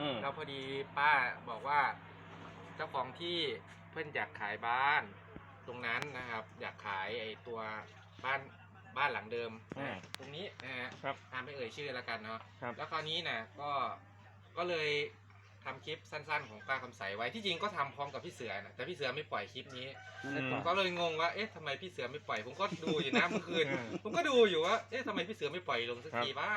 อืม แล้วพอดีป้าบอกว่า เจ้าของที่เพื่อนอยากขายบ้าน ตรงนั้นนะครับ อยากขายไอ้ตัวบ้านบ้านหลังเดิมอืมตรงนี้นะฮะครับตามไม่เอ่ยชื่อแล้วกันเนาะครับ แล้วคราวนี้นะก็ก็เลย ทำคลิปสั้นๆของป้าคำใสไว้ที่จริงก็ทำพร้อมกับพี่เสือนะแต่พี่เสือไม่ปล่อยคลิปนี้อืมผมก็เลยงงว่าเอ๊ะทำไมพี่เสือไม่ปล่อย ผมก็ดูอยู่นะเมื่อคืนอืมผมก็ดูอยู่ว่าเอ๊ะทำไมพี่เสือไม่ปล่อยลงสักทีว่า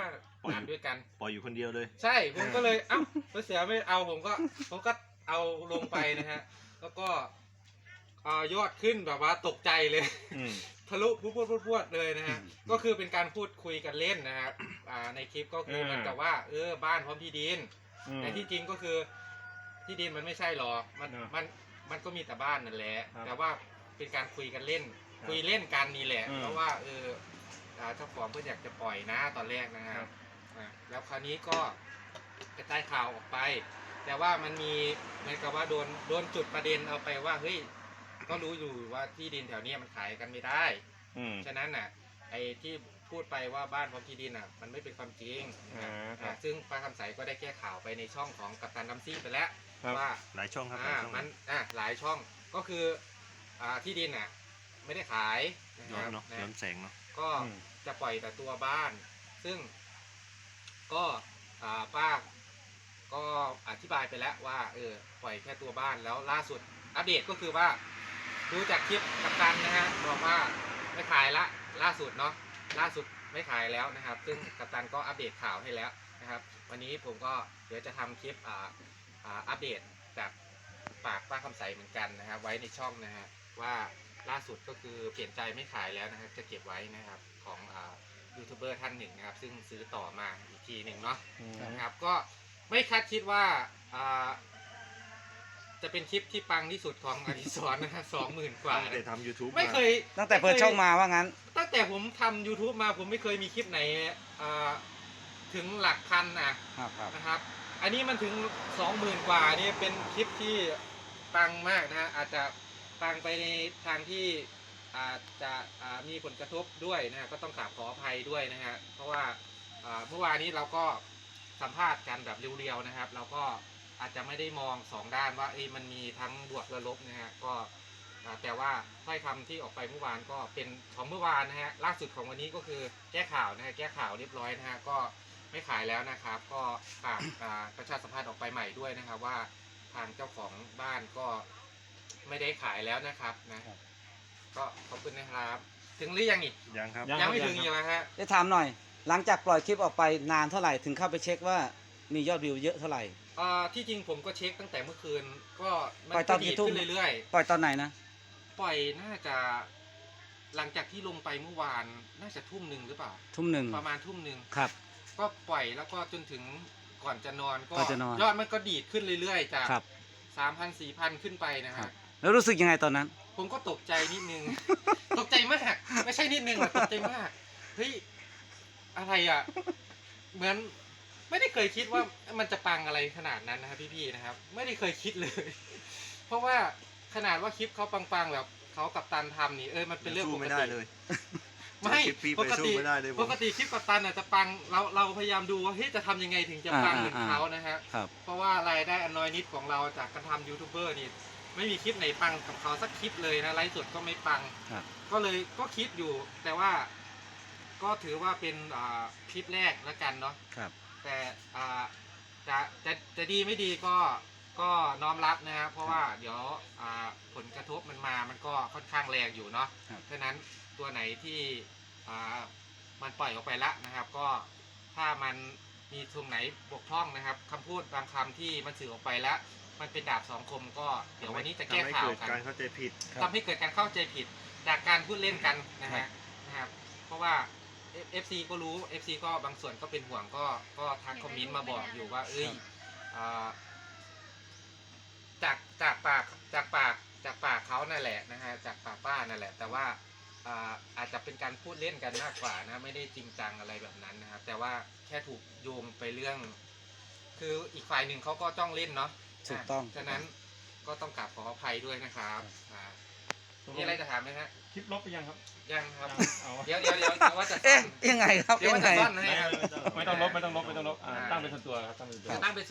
อ่านด้วยกัน ปล่อยอยู่คนเดียวเลย ใช่ผมก็เลยเอ้าพี่เสือไม่เอาผมก็ผมก็เอาลงไปนะฮะ แล้วก็เอ่อยอดขึ้นแบบว่าตกใจเลยอืมทะลุพูดพูดพูดพูดเลยนะฮะ ก็คือเป็นการพูดคุยกันเล่นนะครับอ่าในคลิปก็คือเออเหมันกับว่า เออบ้านพร้อมที่ดิน อืม แต่ที่จริงก็คือที่ดินมันไม่ใช่หรอกมันเนอะมันมันก็มีแต่บ้านนั่นแหละ ครับแต่ว่าเป็นการคุยกันเล่น ครับคุยเล่นกันนี่แหละ อืมเพราะว่าเอออ่าเจ้าของเพื่อนอยากจะปล่อยนะตอนแรกนะคครัรับบอ่าแล้วคราวนี้ก็กระจายข่าวออกไป แต่ว่ามันมีเหมือนกับว่าโดนโดนจุดประเด็นเอาไปว่าเฮ้ยก็รู้อยู่ว่าที่ดินแถวเนี้ยมันขายกันไม่ได้ อืม ฉะนั้นน่ะไอ้ที่ พูดไปว่าบ้านพร้อมที่ดินน่ะมันไม่เป็นความจริงนะอ่าครัอ่าบ ซึ่งป้าคำใสก็ได้แก้ข่าวไปในช่องของกัปตันดัมซี่ไปแล้วครับ ว่าหลายช่องครับหอ่าลายช่อง มันอ่าหลายช่องก็คืออ่าที่ดินน่ะไม่ได้ขายนะคย้อนรับเนาะนะย้อนแสงเนาะ ก็อืม จะปล่อยแต่ตัวบ้าน ซึ่งก็อ่าป้าก็อธิบายไปแล้วว่าเออปล่อยแค่ตัวบ้านแล้วล่าสุดอัปเดตก็คือว่าดูจากคลิปกัปตันนะฮะบอกว่าไม่ขายละล่าสุดเนาะ ล่าสุดไม่ขายแล้วนะครับ ซึ่งกัปตันก็อัปเดตข่าวให้แล้วนะครับ วันนี้ผมก็เดี๋ยวจะทำคลิปอ่าอ่าอัปเดตจากปากป้าคำใสเหมือนกันนะครับ ไว้ในช่องนะฮะว่าล่าสุดก็คือเปลี่ยนใจไม่ขายแล้วนะครับ จะเก็บไว้นะครับของอ่ายูทูบเบอร์ท่านหนึ่งนะครับ ซึ่งซื้อต่อมาอีกทีหนึ่งเนาะนะครับ ก็ไม่คาดคิดว่าอ่า จะเป็นคลิปที่ปังที่สุดของอดิศรนะฮะสองหมื่นกว่าตั้งแต่ทำ YouTube ไม่เคยตั้งแต่เปิดช่องมาว่างั้น ตั้งแต่ผมทำ YouTube มาผมไม่เคยมีคลิปไหนอ่าถึงหลักพันนะครับครับ นะครับ อันนี้มันถึงสองหมื่นกว่านี่เป็นคลิปที่ปังมากนะฮะอาจจะปังไปในทางที่อาจจะอ่ามีผลกระทบด้วยนะฮะก็ต้องกราบขออภัยด้วยนะฮะเพราะว่าอ่าเมื่อวานนี้เราก็สัมภาษณ์กันแบบเรียวๆนะครับ เราก็ อาจจะไม่ได้มองสองด้านว่าเอ้ยมันมีทั้งบวกและลบนะฮะก็อ่าแต่ว่าถ้อยคำที่ออกไปเมื่อวานก็เป็นของเมื่อวานนะฮะล่าสุดของวันนี้ก็คือแก้ข่าวนะฮะแก้ข่าวเรียบร้อยนะฮะก็ไม่ขายแล้วนะครับ ก็ฝากอ่าประชาสัมพันธ์ออกไปใหม่ด้วยนะครับ ว่าทางเจ้าของบ้านก็ไม่ได้ขายแล้วนะครับนะครับก็ขอบคุณนะครับ ถึงหรือยังอีกยังครับยังยังไม่ถึงอยู่นะฮะจะถามหน่อย หลังจากปล่อยคลิปออกไปนานเท่าไหร่ถึงเข้าไปเช็คว่า มียอดวิวเยอะเท่าไหร่ อ่าที่จริงผมก็เช็คตั้งแต่เมื่อคืน ก็มันปล่อยตก็อนดีดกี่ทุ่ม ขึ้นเรื่อยปล่อยตอนไหนนะ ๆ ปล่อยน่าจะ หลังจากที่ลงไปเมื่อวานน่าจะทุ่มหนึ่งหรือเปล่า ทุ่มหนึ่งประมาณทุ่มหนึ่งครับ ก็ปล่อยแล้วก็จนถึงก่อนจะนอนก็ก่อนจะนอน ยอดมันก็ดีดขึ้นเรื่อยๆจากครับ สามพันสี่พันขึ้นไปนะครัฮะบ แล้วรู้สึกยังไงตอนนั้น ผมก็ตกใจนิดนึง ตกใจมาก ไม่ใช่นิดนึงหรอกตกใจมาก เฮ้ย อะไรอะ เหมือน ไม่ได้เคยคิดว่ามันจะปังอะไรขนาดนั้นนะครับพี่ๆนะครับ ไม่ได้เคยคิดเลย เพราะว่าขนาดว่าคลิปเขาปังๆแบบเขากับตันทำนี่เออมันเป็นเรื่องสู้ปกไม่ติได้เลย ไม่คลิปพี่ไปปกสู้ติไม่ได้เลยผม ปกติคลิปกับตันอะจะปังเราเราพยายามดูว่าเฮ้ยจะทำยังไงถึงจะปังอ่าเหมือนอ่า เขานะฮะ ครับ เพราะว่ารายได้อันน้อยนิดของเราจากการทำยูทูบเบอร์นี่ไม่มีคลิปไหนปังกับเขาสักคลิปเลยนะไลฟ์สดก็ไม่ปัง ครับ ก็เลยก็คิดอยู่แต่ว่าก็ถือว่าเป็นอ่าคลิปแรกแล้วกันเนาะครับ แต่อ่าจะจะจะดีไม่ดีก็ก็น้อมรับนะครับเพราะว่าเดี๋ยวอ่าผลกระทบมันมามันก็ค่อนข้างแรงอยู่เนาะครับเพราะฉะนั้นตัวไหนที่อ่ามันปล่อยออกไปละนะครับ ก็ถ้ามันมีตรงไหนบกพร่องนะครับคำพูดบางคำที่มันสื่อออกไปแล้ว มันเป็นดาบสองคม ก็เดี๋ยววันนี้จะแก้ทำให้ข่าวเกิดกัน การเข้าใจผิด ครับ ทำให้เกิดการเข้าใจผิดจากการพูดเล่นกันนะฮะนะครับ เพราะว่า FC ก็รู้ FC ก็บางส่วนก็เป็นห่วงก็ก็ทักคอมเมนต์มาบอกอยู่ว่าเอ้ยอ่าจากจากปากจากปากจากปากเขานั่นแหละนะฮะจากปากป้านั่นแหละ แต่ว่าอ่าอาจจะเป็นการพูดเล่นกันมากกว่านะไม่ได้จริงจังอะไรแบบนั้นนะครับ แต่ว่าแค่ถูกโยงไปเรื่อง คืออีกฝ่ายหนึ่งเขาก็จ้องเล่นเนาะถูกต้อง ฉะนั้นก็ต้องกราบขออภัยด้วยนะครับอ่า มีอะไรจะถามไหมฮะคลิปลบไปยังครับยังครับยังเอาเดี๋ยวเดี๋ยวเดี๋ยวเดี๋ยวว่าจะซ่เอ๊ะอนยังไงครับเดี๋ยวยัว่างไงจะซ่อนให้ไม่ครับไม่ต้องลบไม่ต้องลบไม่ต้องลบอ่าตั้งเป็นส่วนตัวครับตั้งเป็นส่วนตัว ตั้งเป็นส่วน